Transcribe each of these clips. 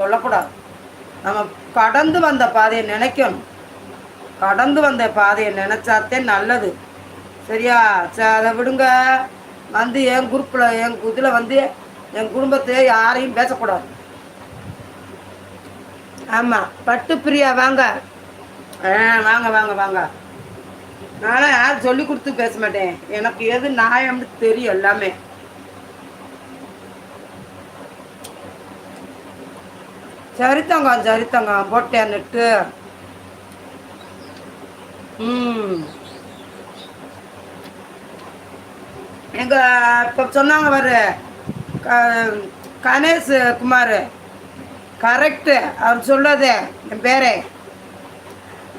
சொல்லக்கூடாது. நம்ம கடந்து வந்த பாதையை நினைக்கணும். கடந்து வந்த பாதையை நினச்சாத்தே நல்லது. சரியா? சரி அதை விடுங்க. வந்து என் குரூப்பில் என் இதில் வந்து என் குடும்பத்தை யாரையும் பேசக்கூடாது. ஆமாம் பட்டு பிரியா வாங்க. ஆ வாங்க வாங்க வாங்க. நானும் யாரும் சொல்லி கொடுத்து பேச மாட்டேன். எனக்கு எது நியாயம்னு தெரியும் எல்லாமே. சரித்தங்கம் சரித்தங்க போட்டேன் நெட்டு ம். எங்க இப்போ சொன்னாங்க பாரு கணேஷ் குமார். கரெக்டு அவர் சொல்லது என் பேரே.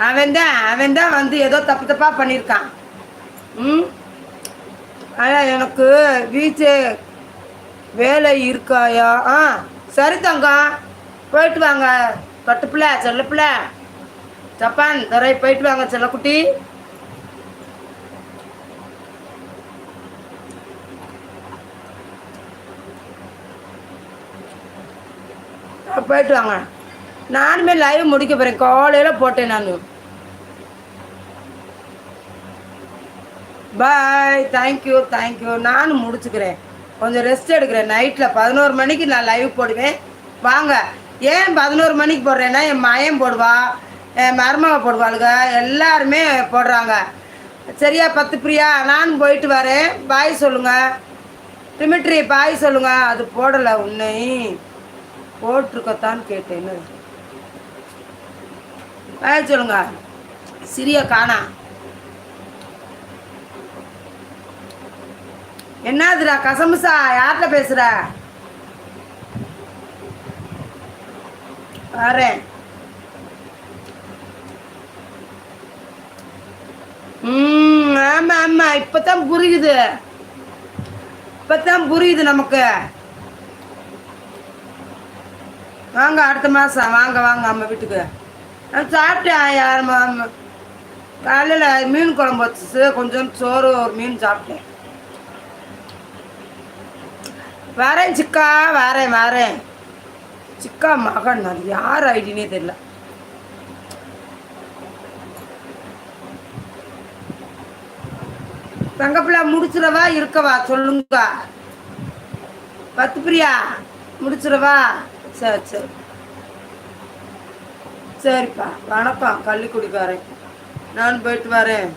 அவன் தான் அவன் தான் வந்து ஏதோ தப்பு தப்பாக பண்ணியிருக்கான். ம். ஆனால் எனக்கு வீச்சு வேலை இருக்காயா? ஆ சரி தங்கம் போயிட்டு வாங்க கட்டுப்பிள்ள செல்லப்பிள்ள. ஜப்பான் தரை போயிட்டு வாங்க செல்லக்குட்டி. போயிட்டு வாங்க நானுமே லைவ் முடிக்க போகிறேன் காலையில் போட்டேன் நான். பாய் தேங்க்யூ தேங்க்யூ நானும் முடிச்சுக்கிறேன். கொஞ்சம் ரெஸ்ட் எடுக்கிறேன். நைட்டில் பதினோரு மணிக்கு நான் லைவ் போடுவேன். வாங்க. ஏன் பதினோரு மணிக்கு போடுறேன்னா என் மயம் போடுவா என் மருமக போடுவாளுங்க எல்லாருமே போடுறாங்க. சரியா பத்து பிரியா? நான் போயிட்டு வரேன். பாய் சொல்லுங்கள் டிமிட்ரி பாய் சொல்லுங்கள் அது போடலை உன்னை. போட்டிருக்கத்தான்னு கேட்டேன் பாய் சொல்லுங்க. சிறிய காணா. என்னதுடா கசமுசா? யார்கிட்ட பேசுகிற வரேன். உம் ஆமா ஆமா இப்பதான் புரியுது. இப்பதான் புரியுது நமக்கு. வாங்க அடுத்த மாசம் வாங்க வாங்க அம்மா வீட்டுக்கு. நான் சாப்பிட்டேன் யார் காலையில் மீன் குழம்பு வச்சு கொஞ்சம் சோறு ஒரு மீன் சாப்பிட்டேன். வரேன் சிக்கா வரேன் வரேன். சிக்கா மகன் அது யார் ஐடினே தெரியல. தங்கப்பிள்ளை முடிச்சிடவா இருக்கவா? சொல்லுங்க. பத்து பிரியா முடிச்சிடவா? சரி சரி. சரிப்பா வணக்கம் கள்ளிக்குடிக்காரன் நான் போயிட்டு வரேன்.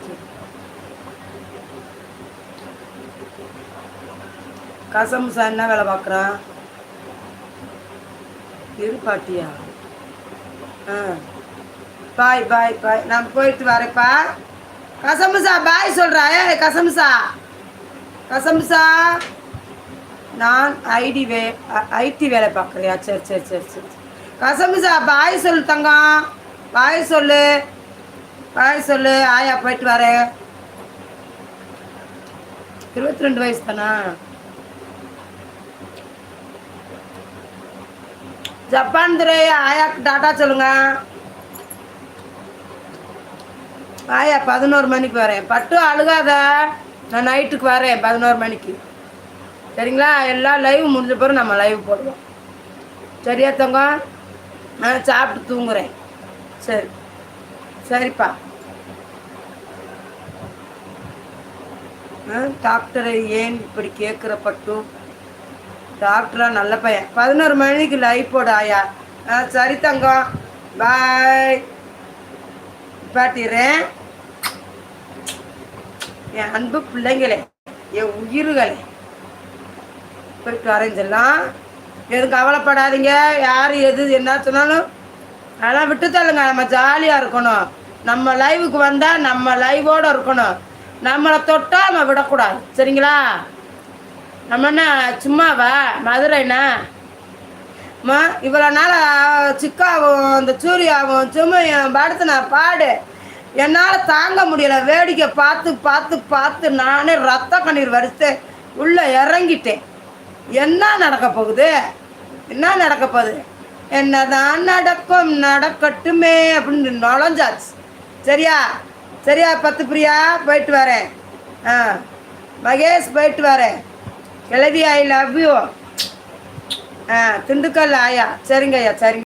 கசமுசா என்ன வேலை பார்க்குறான்? இரு பாட்டியா? ஆ. பாய் பாய் பாய். நான் போயிட்டு வரேன்ப்பா. கசமுசா பாய் சொல்கிறா ஏ கசமுசா. கசமுசா. நான் ஐடி வே ஐடி வேலை பார்க்குறியா சரி சரி சரி சரி. கசமுசா பாய் சொல்லு தங்கம். பாய் சொல்லு. பாய் சொல்லு. ஆயா போயிட்டு வரேன். இருபத்தி ரெண்டு வயசு தானா? ஜப்பான் துறை ஆயாக்கு டாட்டா சொல்லுங்க. ஆயா பதினோரு மணிக்கு வரேன். பட்டு அழுகாத நான் நைட்டுக்கு வரேன் பதினோரு மணிக்கு. சரிங்களா? எல்லாம் லைவ் முடிஞ்ச பிறகு நம்ம லைவ் போடுவோம். சரியா தங்கம் நான் சாப்பிட்டு தூங்குறேன். சரி. சரிப்பா. ஆ, டாக்டரை ஏன் இப்படி கேட்குற பட்டு? டாக்டரா நல்ல பையன். பதினோரு மணிக்கு லைவ் போடு ஆயா. ஆ சரி தங்கம். பாய் பாட்டிடுறேன் என் அன்பு பிள்ளைங்களே என் உயிர்களே. போயிட்டு வரைஞ்சிடலாம் எதுவும் கவலைப்படாதீங்க. யார் எது என்ன சொன்னாலும் அதெல்லாம் விட்டு தள்ளுங்க. நம்ம ஜாலியாக இருக்கணும். நம்ம லைவுக்கு வந்தால் நம்ம லைவோடு இருக்கணும். நம்மளை தொட்டால் நம்ம விடக்கூடாது. சரிங்களா? நம்மன்னா சும்மாவா? மதுரைனா மா இவ்வளோ நாள் சிக்காவும் இந்த சூர்யாவும் சும்மையும் நான் பாடு. என்னால் தாங்க முடியல. வேடிக்கை பார்த்து பார்த்து பார்த்து நானே ரத்த கண்ணீர் வரித்து உள்ளே இறங்கிட்டேன். என்ன நடக்க போகுது? என்ன நடக்க போகுது? என்னதான் நடக்கும் நடக்கட்டுமே அப்படின்னு நுழைஞ்சாச்சு. சரியா? சரியா பத்து பிரியா? போயிட்டு வரேன். ஆ. மகேஷ் போயிட்டு வரேன். கிழவி ஐ லவ் யூ ஆ திண்டுக்கல் ஆயா சரிங்க ஐயா சரிங்க